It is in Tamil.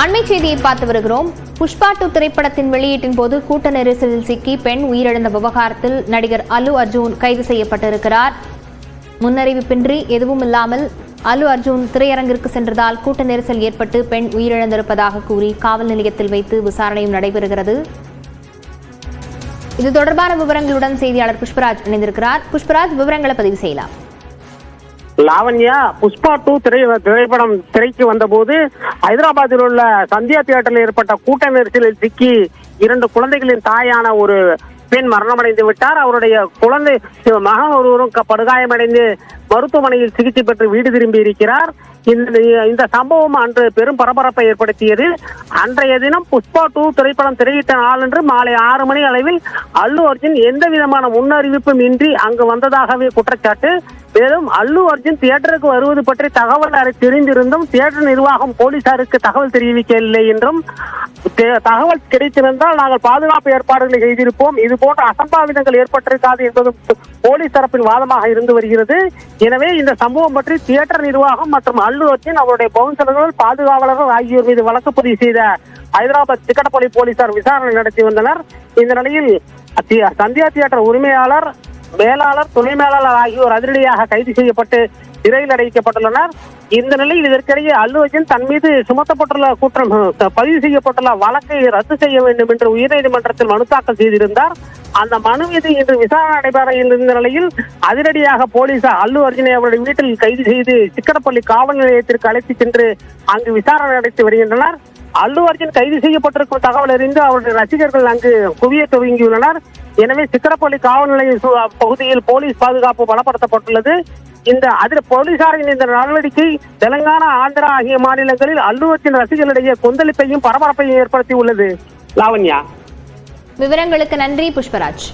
அண்மை செய்தியை பார்த்து வருகிறோம். புஷ்பா டூ திரைப்படத்தின் வெளியீட்டின் போது கூட்ட நெரிசலில் சிக்கி பெண் உயிரிழந்த விவகாரத்தில் நடிகர் அல்லு அர்ஜுன் கைது செய்யப்பட்டிருக்கிறார். முன்னறிவிப்பின்றி எதுவும் இல்லாமல் அல்லு அர்ஜுன் திரையரங்கிற்கு சென்றதால் கூட்ட நெரிசல் ஏற்பட்டு பெண் உயிரிழந்திருப்பதாக கூறி காவல் நிலையத்தில் வைத்து விசாரணையும் நடைபெறுகிறது. இது தொடர்பான விவரங்களுடன் செய்தியாளர் புஷ்பராஜ் இணைந்திருக்கிறார். புஷ்பராஜ் விவரங்களை பதிவு செய்யலாம். லாவண்யா புஷ்பா டூ திரை திரைப்படம் திரைக்கு வந்தபோது ஹைதராபாத்தில் உள்ள சந்தியா தியேட்டரில் ஏற்பட்ட கூட்ட நெரிசலில் சிக்கி இரண்டு குழந்தைகளின் தாயான ஒரு பெண் மரணமடைந்து விட்டார். அவருடைய குழந்தை மகன் ஒருவரும் படுகாயமடைந்து மருத்துவமனையில் சிகிச்சை பெற்று வீடு திரும்பி இருக்கிறார். இந்த இந்த சம்பவம் அன்று பெரும் பரபரப்பை ஏற்படுத்தியது. அன்றைய தினம் புஷ்பா டூ திரைப்படம் திரையிட்ட நாளன்று மாலை ஆறு மணி அளவில் அல்லு அர்ஜுன் எந்த விதமான முன்னறிவிப்பும் இன்றி அங்கு வந்ததாகவே குற்றச்சாட்டு. மேலும் அல்லு அர்ஜுன் தியேட்டருக்கு வருவது பற்றி தகவல் தெரிந்திருந்தும் தியேட்டர் நிர்வாகம் போலீசாருக்கு தகவல் தெரிவிக்கவில்லை என்றும் தே- தகவல் கிடைத்திருந்தால் நாங்கள் பாதுகாப்பு ஏற்பாடுகளை செய்திருப்போம். இது போன்ற அசம்பாவிதங்கள் ஏற்பட்டிருக்காது என்பதும் போலீஸ் தரப்பின் வாதமாக இருந்து வருகிறது. எனவே இந்த சம்பவம் பற்றி தியேட்டர் நிர்வாகம் மற்றும் அல்லு அர்ஜுன் அவருடைய பவுன்சலர்கள் பாதுகாவலர்கள் ஆகியோர் மீது வழக்கு பதிவு செய்த ஹைதராபாத் திக்கட்டப்பள்ளி போலீசார் விசாரணை நடத்தி வந்தனர். இந்த நிலையில் சந்தியா தியேட்டர் உரிமையாளர் மேலாளர் துணை மேலாளர் ஆகியோர் அதிரடியாக கைது செய்யப்பட்டு சிறையில் அடைக்கப்பட்டுள்ளனர். இந்த நிலையில் இதற்கிடையே அல்லு அர்ஜுன் தன் மீது சுமத்தப்பட்டுள்ள குற்றம் பதிவு செய்யப்பட்டுள்ள வழக்கை ரத்து செய்ய வேண்டும் என்று உயர்நீதிமன்றத்தில் மனு தாக்கல் செய்திருந்தார். அந்த மனு மீது இன்று விசாரணை நடைபெற இருந்த நிலையில் அதிரடியாக போலீசார் அல்லு அர்ஜுனை அவருடைய வீட்டில் கைது செய்து சிக்கடப்பள்ளி காவல் நிலையத்திற்கு அழைத்து சென்று அங்கு விசாரணை நடத்தி வருகின்றனர். அல்லு அர்ஜுன் கைது செய்யப்பட்டிருக்கும் தகவல் அறிந்து அவருடைய ரசிகர்கள் அங்கு குவிய துவங்கியுள்ளனர். எனவே சிக்கரப்பள்ளி காவல் நிலைய பகுதியில் போலீஸ் பாதுகாப்பு பலப்படுத்தப்பட்டுள்ளது. இந்த அதில் போலீசாரின் இந்த நடவடிக்கை தெலங்கானா ஆந்திரா ஆகிய மாநிலங்களில் அல்லு ரசிகர்களிடையே கொந்தளிப்பையும் பரபரப்பையும் ஏற்படுத்தி உள்ளது லாவண்யா. விவரங்களுக்கு நன்றி புஷ்பராஜ்.